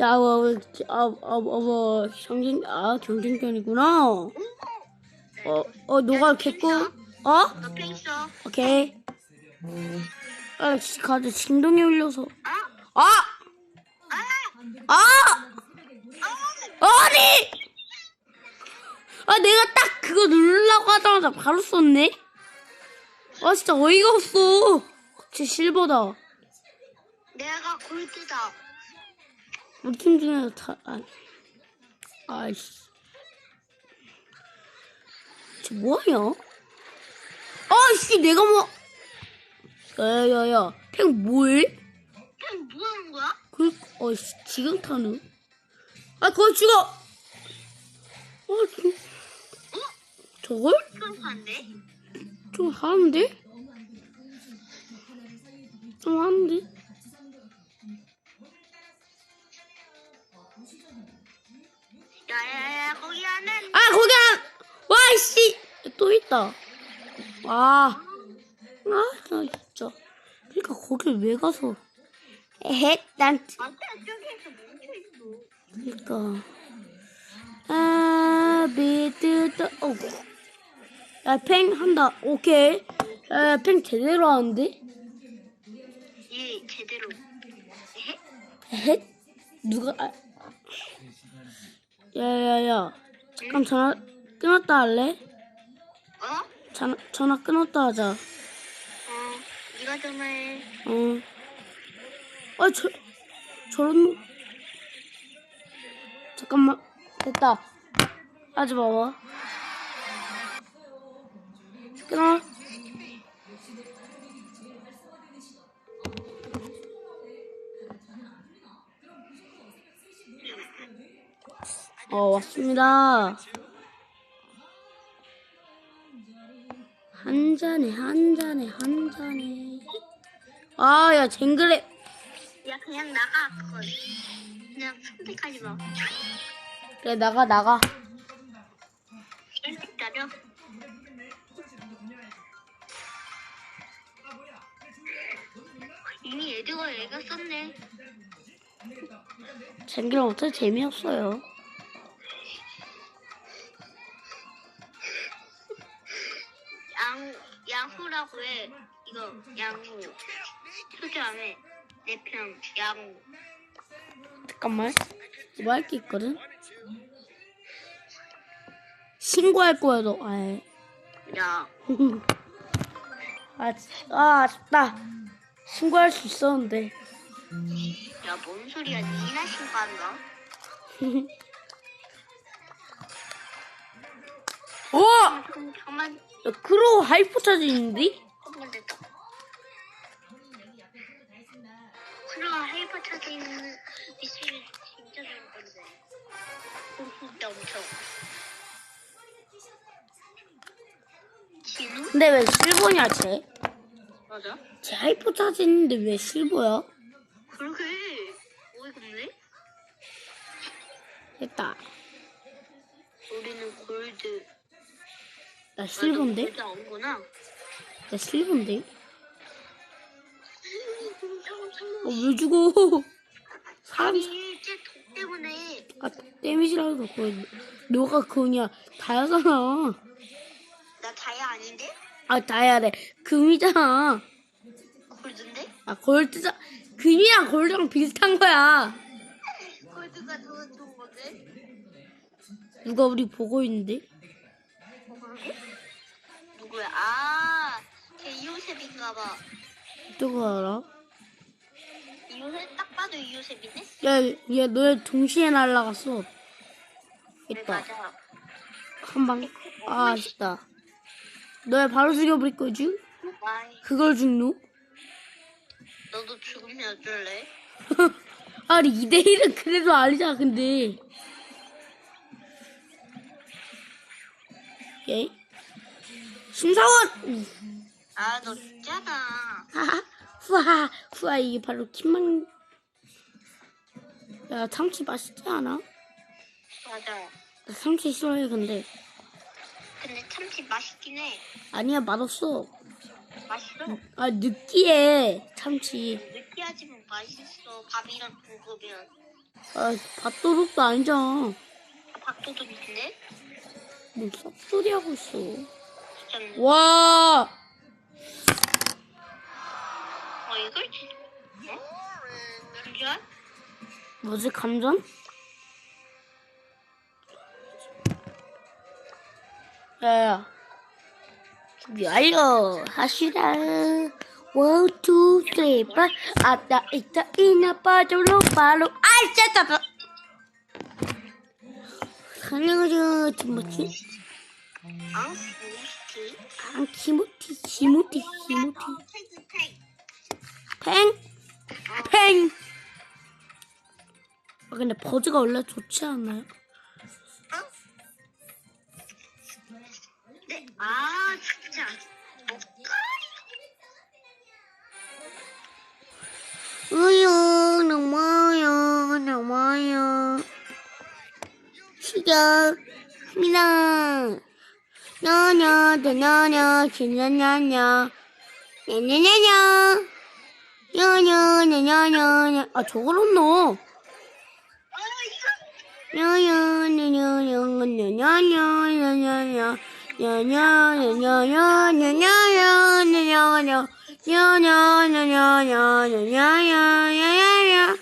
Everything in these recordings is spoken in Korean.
야, 어, 아, 아, 어, 경쟁, 아, 경쟁전이구나. 어, 어, 너가 개꿀? 어? 옆에 있어. 오케이. 아, 씨, 가드 진동이 울려서. 아, 아! 아! 아니! 아, 내가 딱 그거 누르려고 하자마자 바로 썼네? 아, 진짜 어이가 없어. 제 실버다. 내가 골드다. 우리 팀 중에서 다, 아, 아이씨. 쟤 뭐하냐? 아이씨, 내가 뭐, 야, 야, 야, 팽 뭐해? 그냥 뭐 하는 거야? 그, 어이씨, 지금 타는? 아, 그거 죽어! 아, 저, 저걸? 그럼 반대? 좀 하는데? 또 있다. 아, 아, 나 진짜. 그러니까 거길 왜 가서. 에헷, 난. 그러니까. 아, 미드다, 어. 야, 팽 한다. 오케이. 야, 팽 제대로 하는데? 예 제대로. 에헤? 에헷? 누가, 아. 야, 야, 야. 잠깐 전화 끊었다 할래? 어? 전화, 전화 끊었다 하자. 어 네가 전화해. 어. 아, 저, 저런 놈. 잠깐만. 됐다. 하지 마봐. 끊어. 어, 왔습니다. 한 잔에, 한 잔에, 한 잔에. 아, 야, 쟁그레. 야 그냥 나가 그건. 그냥 선택하지 마. 그래, 나가, 나가. 기다려. 이미 애드가 애가 썼네. 쟁그레 어떻게 재미없어요. 뭐 할 게 있거든? 신고할 거야, 너. 아이. 야. 아, 진- 아, 아쉽다. 신고할 수 있었는데. 야, 뭔 소리야? 니나 신고한다? 잠만 야, 크로우 하이퍼 차지 있는데? 됐다. 그럼 하이퍼 차지 있는 미션이 진짜 좋은 건데. 진짜 엄청. 진우? 근데 왜 실버냐, 쟤? 맞아? 쟤 하이퍼 차지 있는데 왜 실버야? 그러게. 어이가 없네? 됐다. 우리는 골드. 나 실버인데? 골드 아무거나. 나 실버인데? 어, 왜 죽어? 사람, 아니, 쟤독 때문에. 아, 데미지라도 그거, 너가 그거냐, 다야잖아. 나 다야 아닌데? 아, 다야래. 금이잖아. 골드인데? 아, 골드자, 금이랑 골드랑 비슷한 거야. 골드가 더 좋은 건데? 누가 우리 보고 있는데? 누구야? 아, 걔 이호셉인가 봐. 누가 알아? 이호셉 딱 봐도 이호셉이네? 야, 야, 너네 동시에 날라갔어. 네, 있다. 맞아. 한 방. 아, 아쉽다. 너네 바로 죽여버릴 거지? 와이, 그걸 죽노? 너도 죽으면 어쩔래? 아니, 2대1은 그래도 아니잖아, 근데. 예? 심사원! 우. 아, 너 죽잖아. 하하, 후하, 후하, 이게 바로 킴만. 야, 참치 맛있지 않아? 맞아. 나 참치 싫어해, 근데. 근데 참치 맛있긴 해. 아니야, 맛없어. 맛있어. 아, 느끼해, 참치. 느끼하지만 맛있어. 밥이랑 먹으면. 아, 밭도둑도 아니잖아. 아, 박도둑인데? 뭔 썩소리 하고 있어. 진짜. 와! 어, 이걸 지. 어? 진짜? 뭐지, 감전? 야, 준비 완료. 하시라. 원, 투, 쓰리, 파. 아따, 이따, 이나, 빠져로, 바로. 아이, 짜, 짜, 살려줘, 뭐지? 아, 뭐지? 아, 키모티, 키모티, 키모티. 팽! 팽! 아, 근데 버즈가 원래 좋지 않나요? 네. 아, 진짜. 우유, 너무요, 너무요. 시작 합니다. 냐냐, 냐냐, 냐냐냐. 냐냐냐 냐. 냐냐, 냐냐냐. 아, 저걸 못 넣어. 아, 이거. 냐냐, 냐냐냐, 냐냐냐, 냐냐냐. 냐냐냐냐냐, 냐냐냐, 냐냐냐. 냐냐냐냐냐냐냐냐냐. 우와!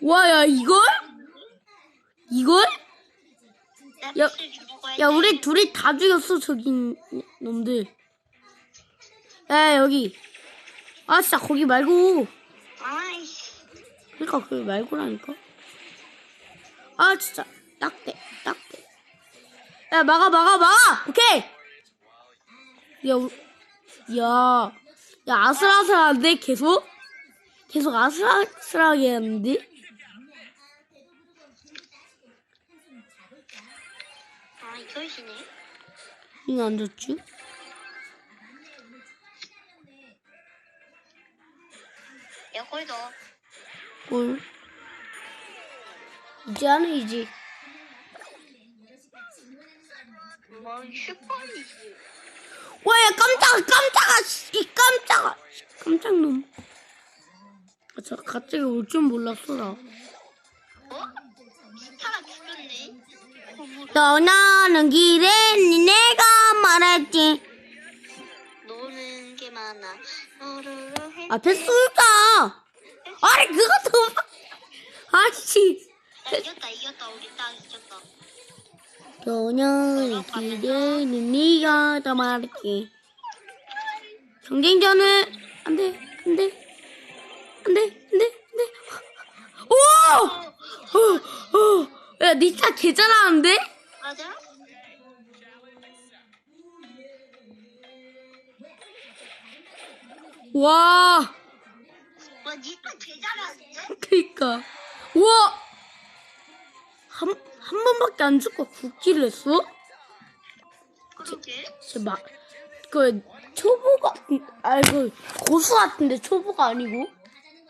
와, 야, 이걸? 이걸? 야, 야, 야, 우리 둘이 다 죽였어, 저기 놈들. 야, 여기. 아, 진짜 거기 말고. 그러니까 거기 말고라니까. 아, 진짜. 딱대, 딱대. 야, 막아, 막아, 막아! 오케이! 야, 우- 야, 야, 아슬아슬한데, 계속? 계속 아슬아슬하게 하는데? 아. 이거 안 좋지? 야, 거기 너. 뭘? 이제 이지. 뭐, 슈퍼이지. 와, 야, 깜짝아, 이 깜짝아. 씨, 깜짝 놈. 아, 저 갑자기 올 줄 몰랐어, 나. 어? 스타가 죽였네. 떠나는 길에 내가 말했지. 노는 게 많아. 너를 해. 앞에 쏠까? 아니, 그것도. 아씨. 야, 이겼다, 이겼다. 우리 딱 이겼다. 떠나는 길에 네가 더 말했지. 경쟁전은 안 돼, 안 돼. 안 돼, 안 돼, 안 돼. 오! 어, 어. 야, 니차 개 잘하는데? 맞아? 와, 와, 니가 개 잘하는데? 그니까. 우와! 한, 한 번밖에 안 죽고 국기를 했어? 그러게. 저 막, 그, 초보가, 아, 그, 고수 같은데 초보가 아니고?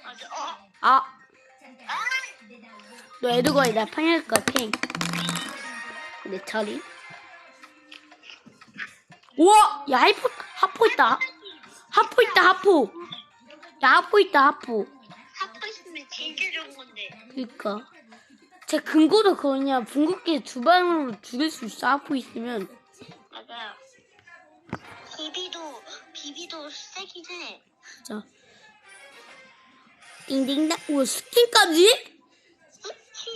맞아. 어. 아, 아! 너 에드거에 나 판일 것 같아. 내 차례. 우와! 야, 하이포, 하포 있다. 하포 있다, 하포. 야, 하포 있다, 하포. 하고 있으면 진짜 좋은 건데. 그니까. 제 근거도 그거냐. 궁극기 두 방으로 죽일 수 있어, 하포 있으면. 맞아. 비비도, 비비도 세긴 해. 자. 띵띵당. 우와, 스킨까지? 그치?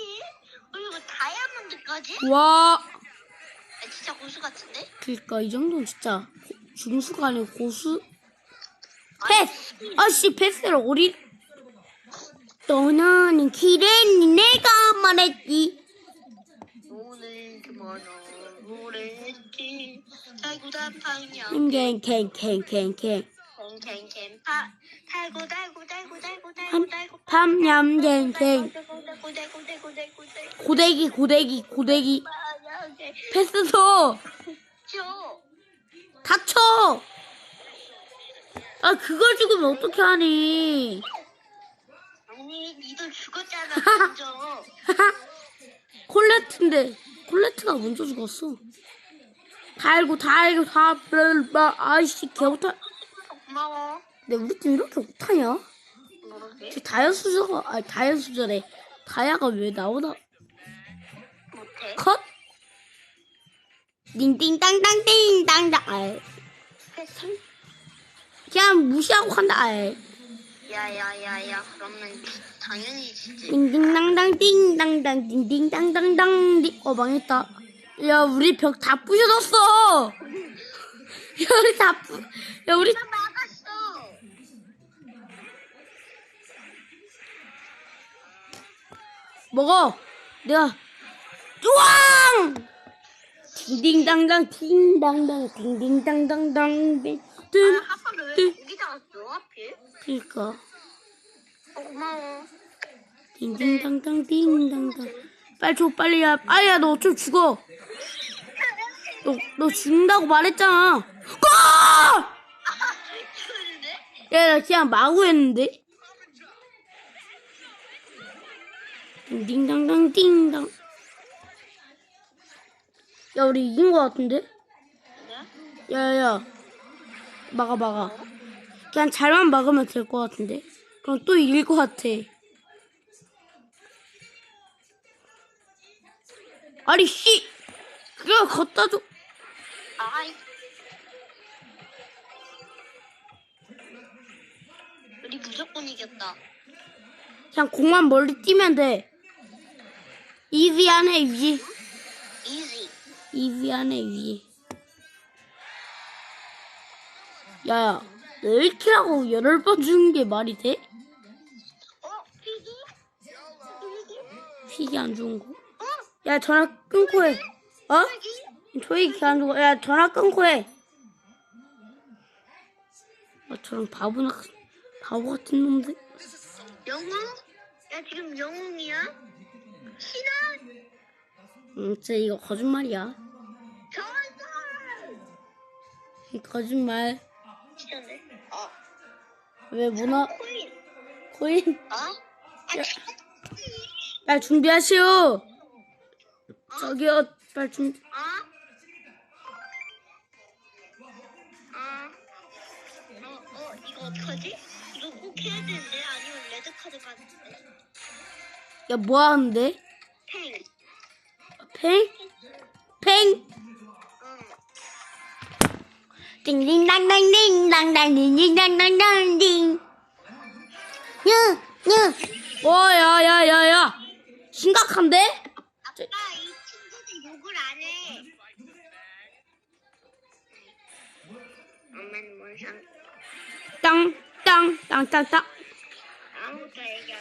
그리고 다이아몬드까지? 와. 아, 진짜 고수 같은데? 그니까, 이 정도는 진짜 고- 중수가 아니고 고수. 패스! 아씨, 패스를 어리. 떠나는 길에 내가 말했지. 오늘 그만어 오랬지 달고 단팡이야 캥캥캥캥캥. 캥캥캥 파 달고 달고 달고 달고 달고 팜, 달고. 달고 달고 고데기, 고데기, 고데기. 저 다쳐! 아, 그걸 죽으면 어떻게 하니? 아니 니도 죽었잖아 먼저. 콜레트인데, 콜레트가 먼저 죽었어. 다 알고, 다 알고, 다, 블라, 아이씨, 개못하. 고마워. 근데 우리 팀 이렇게 못하냐? 모르게 저 다이아 수저가, 아니, 다이아 수저래. 다이아가 왜 나오나? 못해. 컷? 띵띵땅땅 띵땅땅 아이. 그냥 무시하고 간다 아이 야야야야 그러면 당연히 지지. 띵띵땅땅 띵땅땅 띵띵땅땅땅 띵- 어 망했다 야 우리 벽 다 부셔졌어 야 우리 다 부... 야 우리 나 막았어. 먹어 내가 띵띵땅땅 띵땅땅 띵띵땅땅땅 띵아 아빠는 왜 띵. 거기다 왔어 하필? 그니까 어 고마워. 띵띵땅땅 띵땅땅 빨리 줘 빨리 야 아야 너 어차피 죽어 너, 너 죽는다고 말했잖아 아! 죽었는데? 야, 나 그냥 마구 했는데? 띵띵땅땅 띵땅 야 우리 이긴 거 같은데? 네? 야야야 막아 막아 그냥 잘만 막으면 될거 같은데? 그럼 또 이길 거 같아 아니 씨 그걸 걷다 줘 아이. 우리 무조건 이겼다. 그냥 공만 멀리 뛰면 돼 이지하네 이지 이지. 이지하네 이지 야야 너 1킬하고 8번 죽는 게 말이 돼? 어 피기? 피기? 안 좋은 거? 어? 야 전화 끊고 해 어? 초이기 안 좋은 거야 전화 끊고 해 아, 저런 바보나 바보 같은 놈들 영웅? 야 지금 영웅이야? 신화? 응 진짜 이거 거짓말이야 전설! 이 거짓말 진짜네? 어. 왜 문화 코인. 코인 어? 아, 야. 야 준비하시오 저기요 빨리 준 어? 어? 어, 어, 이거 어떡하지? 이거 꼭 해야 되는데? 아니면 레드 카드 받는데? 야, 뭐 하는데? 팽. 팽? 팽? 응. 띵띵당당띵당당 띵띵당당당띵 야, 야. 와, 야, 야, 야, 야. 심각한데? 아빠, 이 친구들 욕을 안 해. 엄마는 뭔 상, 땅, 땅, 땅, 땅, 땅. 아무것도 얘기 안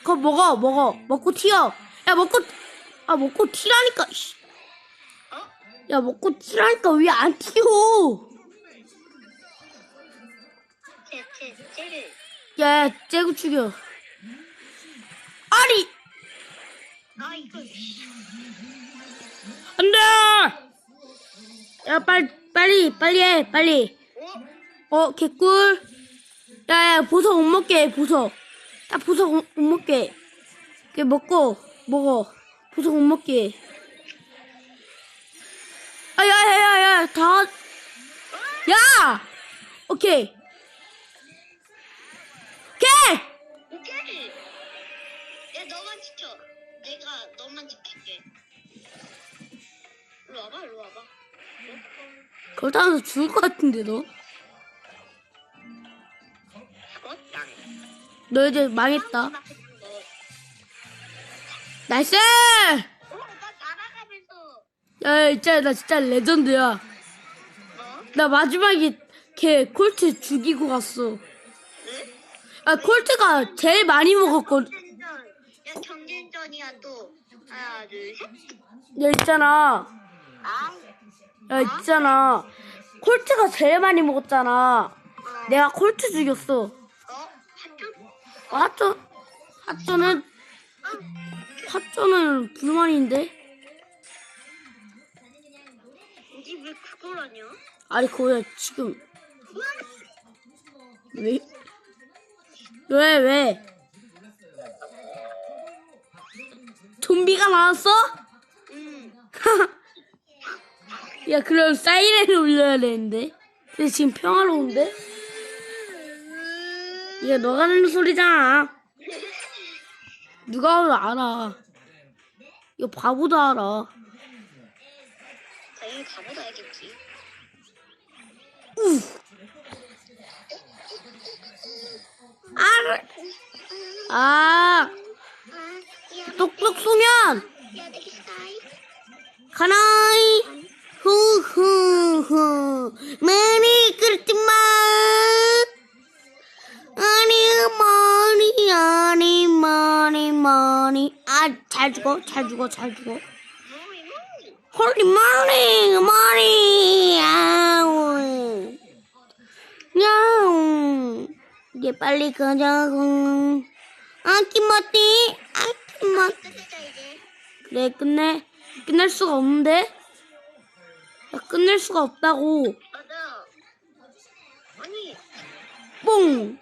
그거 먹어, 먹어. 먹고 튀어. 야, 먹고, 아, 먹고 튀라니까? 야, 먹고 튀라니까 왜 안 튀어? 야, 야, 째고 죽여. 아, 씨. 안 돼! 야, 빨리, 빨리, 빨리 해, 빨리. 어? 어, 개꿀. 야, 야, 보석 못 먹게 해, 보석. 야, 보석 못못 먹게 해. 걔 먹고, 먹어. 보석 못 먹게 해. 아, 야, 야, 야, 야, 다. 야! 오케이. 오케이! 오케이. 야, 너만 지켜. 내가 너만 지킬게. 일로 와봐, 일로 와봐. 그러다 가서 죽을 것 같은데, 너? 죽었다. 너 이제 망했다. 나이스! 야, 진짜, 나 진짜 레전드야. 뭐? 나 마지막에 걔 콜트 죽이고 갔어. 왜? 아, 콜트가 제일 많이 먹었거든. 야 경쟁전이야 또. 하나 둘 셋. 야, 있잖아. 아. 야, 있잖아. 콜트가 제일 많이 먹었잖아. 어. 내가 콜트 죽였어. 하천, 하천은, 하천은 불만인데? 이제 왜 그걸 하냐? 아니, 그거야, 지금. 왜? 왜, 왜? 좀비가 나왔어? 응. 야, 그럼 사이렌을 울려야 되는데? 근데 지금 평화로운데? 이게 너가 하는 소리잖아. 누가 알아. 이거 바보도 알아. 당연히 가보다 알겠지. 알아. 아, 똑똑 쏘면. 가나이 후후후 많이 그렇지마 아니 많이 아니 많이 많이 아잘 죽어 잘 죽어 잘 죽어. 홀리 많이 많이 아우. 야옹 이제 빨리 가자고. 끝내자 이제. 그래 끝내. 끝낼 수가 없는데? 야, 끝낼 수가 없다고. 뽕.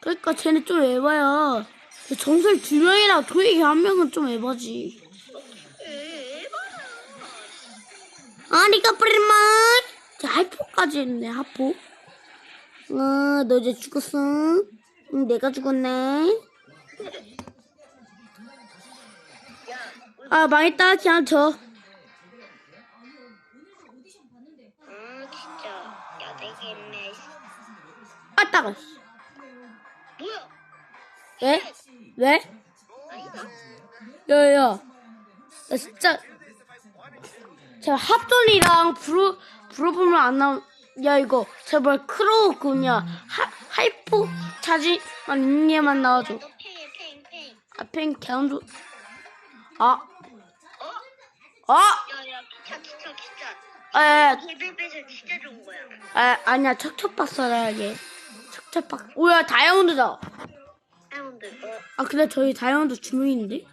그러니까 쟤네 좀 에바야. 정설 두 명이랑 도익이 한 명은 좀 에바지. 아니가 프리만 자 하이포까지 했네 하포. 어너 이제 죽었어? 응, 내가 죽었네. 아 망했다. 그냥 저. 아 뭐야? 왜? 왜? 야야 나 진짜 제가 합전이랑 불어 불어보면 안 나온 야 이거 제발 크로우 그냐 하 하이포 차지만 얘만 나와줘 팽팽. 앞엔 개운도 아 어? 아! 야야 기차 기차 기차. 에, 개별배서 진짜 좋은 거야. 아, 아니야 척척박 써야지 척척박 오야 다이아몬드다 어. 아 근데 저희 다이아몬드 주문인데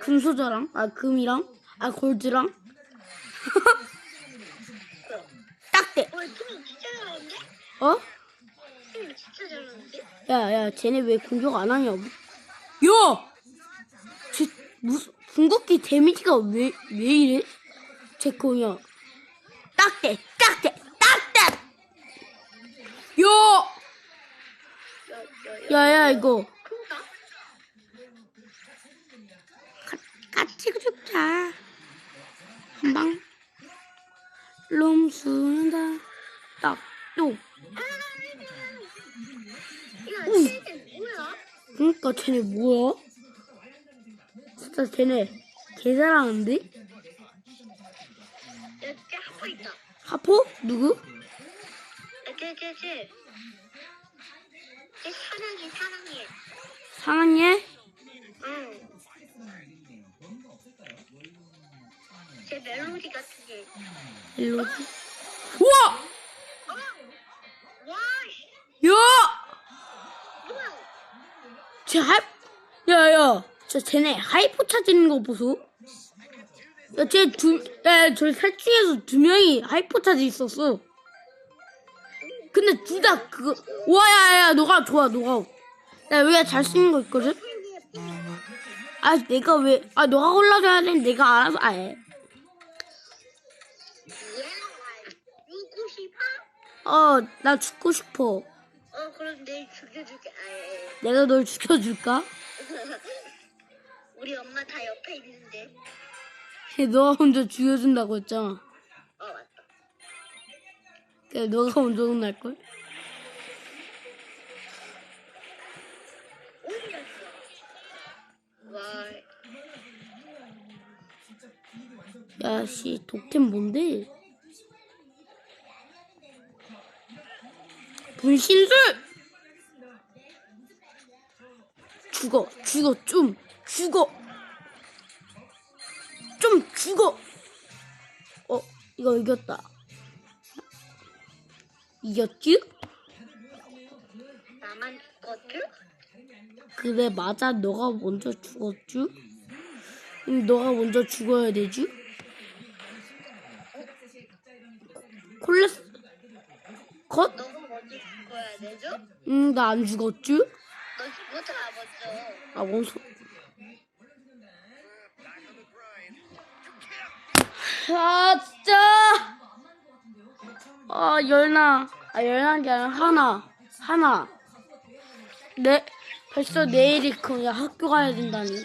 금소자랑 아 금이랑 아 골드랑 딱대 어 팀이 진짜 잘하는데? 어? 팀이 진짜 잘하는데? 야야 쟤네 왜 공격 안 하냐고 야! 쟤 무슨 궁극기 데미지가 왜 왜 이래? 쟤 그냥 딱대 딱대 딱대 야! 야야 이거 큰가? 같이 죽자 한방 롬수는다 딱또 야 쟤네 뭐야? 그러니까 쟤네 뭐야? 진짜 쟤네 개 잘하는데? 야쟤 하고 있다. 하포? 누구? 쟤쟤쟤. 쟤 사랑해 사랑해. 상한예? 응. 쟤 멜로디 같은 애. 멜로디? 우와! 와, 씨, 야! 쟤 하이 야 야. 저 쟤네 하이포 찾는 거 보소. 야 쟤 두 야 저희 셋 중에서 두 명이 하이포 찾이 있었어. 근데 둘 다 그거 와 야 야 너가 좋아 너가 야 여기가 잘 쓰는 거 있거든? 아 내가 왜 아 너가 골라줘야 돼. 내가 알아서 아 예 어 나 죽고 싶어 어, 그럼 내일 죽여줄게. 아예. 내가 널 죽여줄까 우리 엄마 다 옆에 있는데. 너가 먼저 죽여준다고 했잖아 어, 맞다. 그래 너가 먼저 혼날걸. 와, 야 씨 독템 뭔데 분신술! 죽어, 죽어, 좀, 죽어. 좀 죽어. 어, 이거 이겼다. 이겼지? 나만 죽었죠? 그래, 맞아. 너가 먼저 죽었지? 응, 너가 먼저 죽어야 되지? 콜레스, 컷? 죽어야 되죠? 응, 나안 죽었지? 너 죽었잖아 먼저. 아, 뭔 소... 아, 진짜! 아, 열나. 아, 열난 게 아니라 하나. 하나. 네, 벌써 내일이 그냥 학교 가야 된다니.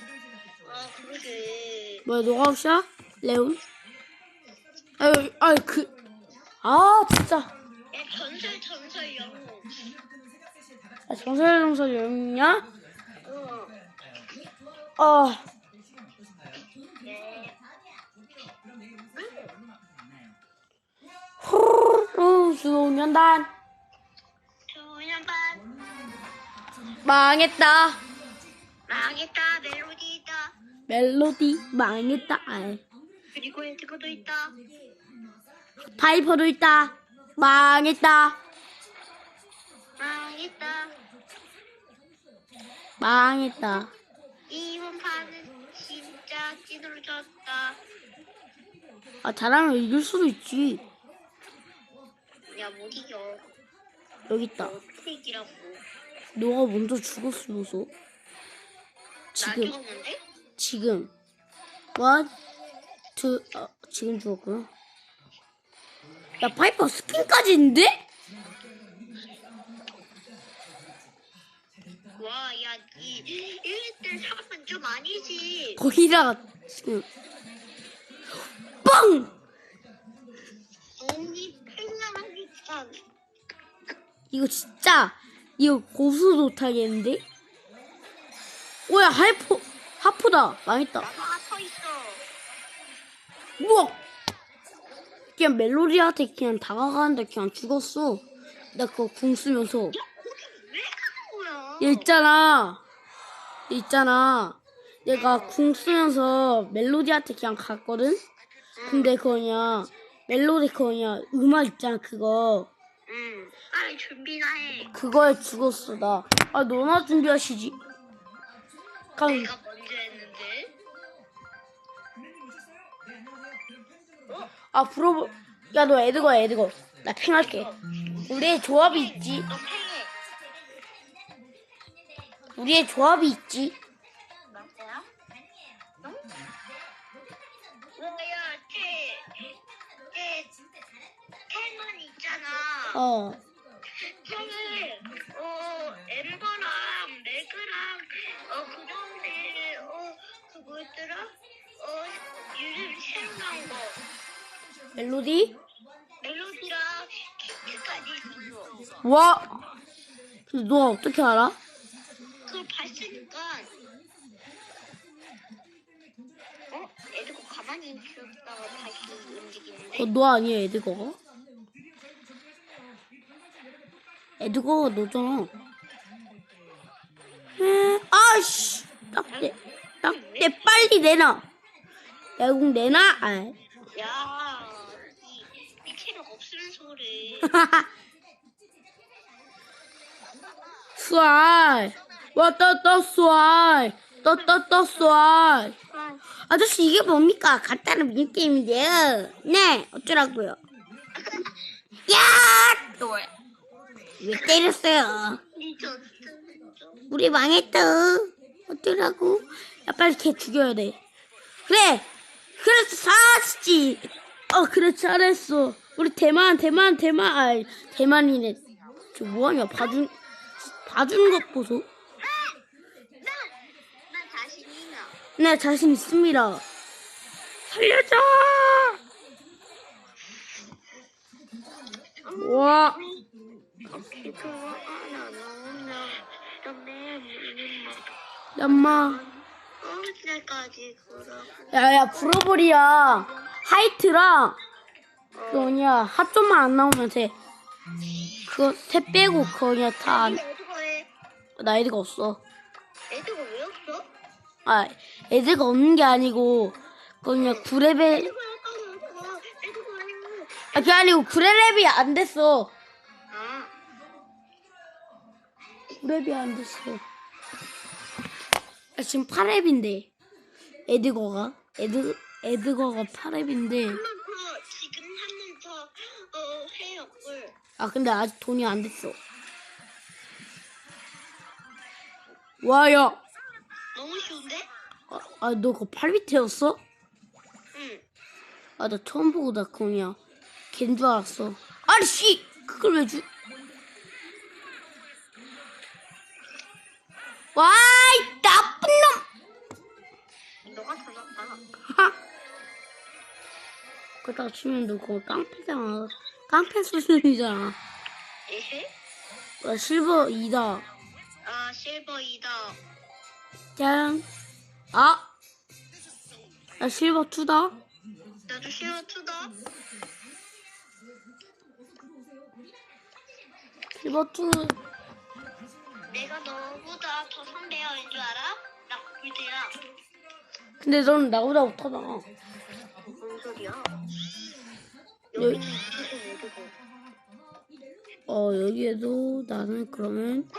아 그러게. 뭐야, 너가 혹시야? 레온? 아유, 아유, 그, 아, 진짜. 야 전설 전설 영웅. 아, 정설 영이냐? 어. 아, 네. 후루, 수년단. 조연반 망했다. 망했다 멜로디다. 멜로디 망했다. 아이. 그리고 에드거도 있다. 파이퍼도 있다. 망했다. 망했다. 망했다. 이번 판은 진짜 찐으로 졌다. 아, 잘하면 이길 수도 있지. 야 못 이겨. 여기 있다. 어떻게 이기라고. 너가 먼저 죽었으면서. 나 지금, 죽었는데? 지금. 원, 투, 어, 지금 죽었구나. 야, 파이퍼 스킨까지 있는데? 와, 야, 이 1대 3은 좀 아니지. 거기다가, 지금. 빵! 언니 팽랑하니까 이거 진짜, 이거 고수도 타겠는데? 오야, 하이퍼, 하프다. 망했다. 아파 있어. 우와! 그냥 멜로디한테 그냥 다가가는데 그냥 죽었어. 나 그거 궁 쓰면서. 얘 있잖아. 얘 있잖아. 얘가 궁 쓰면서 멜로디한테 그냥 갔거든? 근데 그거 그냥, 멜로디 그거 그냥 음악 있잖아, 그거. 응. 빨리 준비나 해. 그거에 죽었어, 나. 아, 너나 준비하시지. 그럼, 내가 먼저 했 아, 불어보, 야, 너 에드거야, 에드거. 나 팽할게. 우리의 조합이 있지. 너 팽해. 우리의 조합이 있지. 맞아요? 응? 뭐야, 쟤, 쟤, 탱은 있잖아. 어. 멜로디? 멜로디랑 키트까지 있어. 와! 근데 너 어떻게 알아? 그걸 봤으니까. 어? 애들 거 가만히 있었다가 다시 움직이는데? 어, 너 아니야, 에드거가? 에드거가 너잖아. 에, 아씨! 딱대, 딱대, 빨리 내놔! 야공 내놔! 아, 야, 이, 이 체력 없으면서 그래. 쏴! 와, 떠, 떠, 쏴! 떠, 떠, 떠, 쏴! 아저씨, 이게 뭡니까? 간단한 미니게임인데요. 네, 어쩌라고요? 야! 또 왜? 왜 때렸어요? 우리 망했다. 어쩌라고? 야, 빨리 걔 죽여야 돼. 그래! 그래서 사시지! 어, 그래, 잘했어. 우리 대만, 대만, 대만, 아 대만이네. 저 뭐하냐, 봐준, 봐주는 것 보소. 네, 자신 있습니다. 살려줘! 와, 엄마. 언제까지 그러고 야, 야, 불어버리야. 하이트랑, 그 뭐냐, 핫좀만 안 나오면 돼. 그거 새 빼고 그거 그냥 다 안, 근데 애드가 왜? 나 애드가 없어. 애드가 왜 없어? 아 애드가 없는 게 아니고 그거 그냥 9레벨 애드가 약간 애드가 왜? 아 그게 아니고 9레벨이 안 됐어. 아 9렙이 안 됐어. 아, 지금 8렙인데 에드거가 에드 에드거가 8렙인데 아 근데 아직 돈이 안 됐어. 와야 너무 쉬운데? 아너 그거 8비트였어? 응. 아 나 처음 보고 나 그냥 걘 줄 알았어. 아니 씨 그걸 왜 주? 와이 나쁜 놈! 너가 더 나빠. 하! 그러다 치면 너 그거 깡패잖아. 깡패 수준이잖아. 에헤? 나 실버 2다. 아 실버 2다. 짠. 아! 나 실버 2다. 나도 실버 2다. 실버 2. 내가 너보다 더 선배야 왠줄 알아? 나 골드야. 근데 넌 나보다 못하잖아. 뭔 소리야? 여기- 애드고. 어, 여기에도 나는 그러면.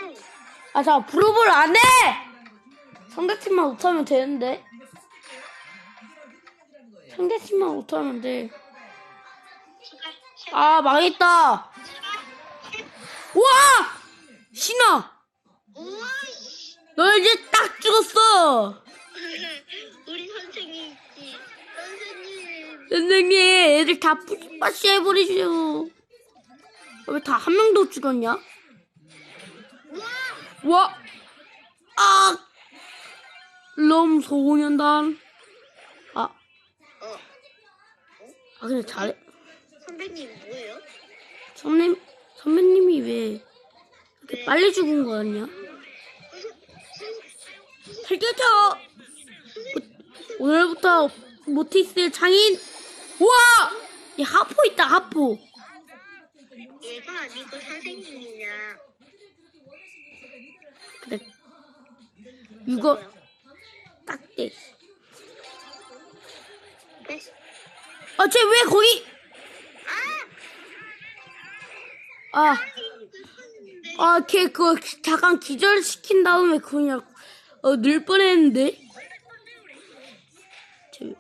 아, 자, 브루브를 안 해! 상대팀만 못하면 되는데. 상대팀만 못하면 돼. 제발 제발 아, 망했다! 와! 신아! 우와 씨. 너 이제 딱 죽었어! 우리. 선생님. 애들 다 뿌리빠시 해버리세요. 왜 다 한 명도 죽었냐? 와! 아! 롬 소년단. 아, 어. 아, 근데 잘해. 선배님 뭐예요? 선배님, 선배님이 왜 네. 빨리 죽은 거 아니야? 살려줘! 오- 오늘부터 모티스 장인! 우와! 이 하포 있다, 하포. 얘가 아니고 선생님이냐. 그래. 이거 딱 돼. 네. 아, 쟤 왜 거기? 아, 네. 아, 걔 그거 기- 잠깐 기절시킨 다음에 그냥 어, 늘 뻔했는데. 쟤-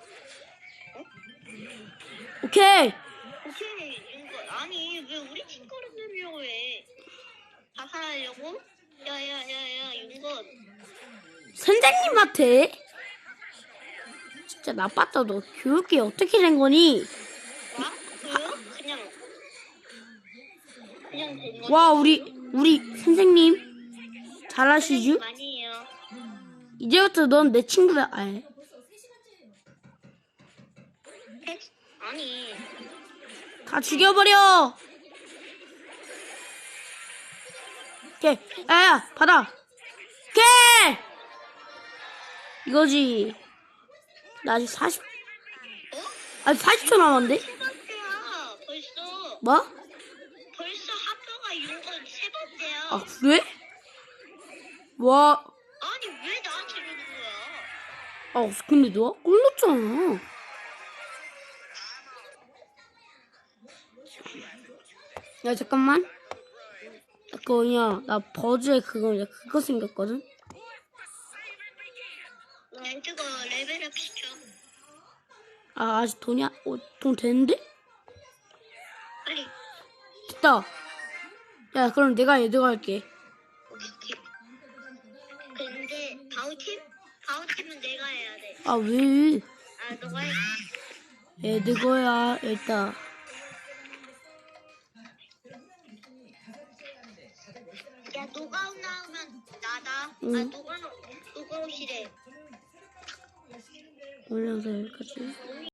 오케이. 오케이 이거 아니 왜 우리 팀 거를 내려고 해? 자살하려고? 야야야야 윤건 선생님한테 진짜 나빴다 너 교육이 어떻게 된 거니? 와? 그래요? 그냥 그냥 된 거지. 와 우리 우리 선생님 잘하시죠? 아니에요. 이제부터 넌 내 친구야. 아 아니 다 죽여버려. 오케이. 야야 받아. 오케이. 이거지. 나 아직 40 아직 40초 남았는데? 번째야 벌써 뭐? 벌써 학교가 윤건 세 번째야. 아 그래? 와. 아니 왜 나한테 이러는 거야? 아 근데 너꿀 넣었잖아. 야 잠깐만. 나 그거 그냥 나 버즈에 그거 그거 생겼거든. 렌트가 레벨업 시켜. 아 아직 돈이 안- 어, 돈 되는데? 빨리. 됐다. 야 그럼 내가 얘들 할게. 오케이. 근데 바우팀? 바우팀은 내가 해야 돼. 아 왜? 아 너가 해. 애들 거야 일단. 나다. 응. 아 노가웃 노가웃이래. 올려서 여기까지.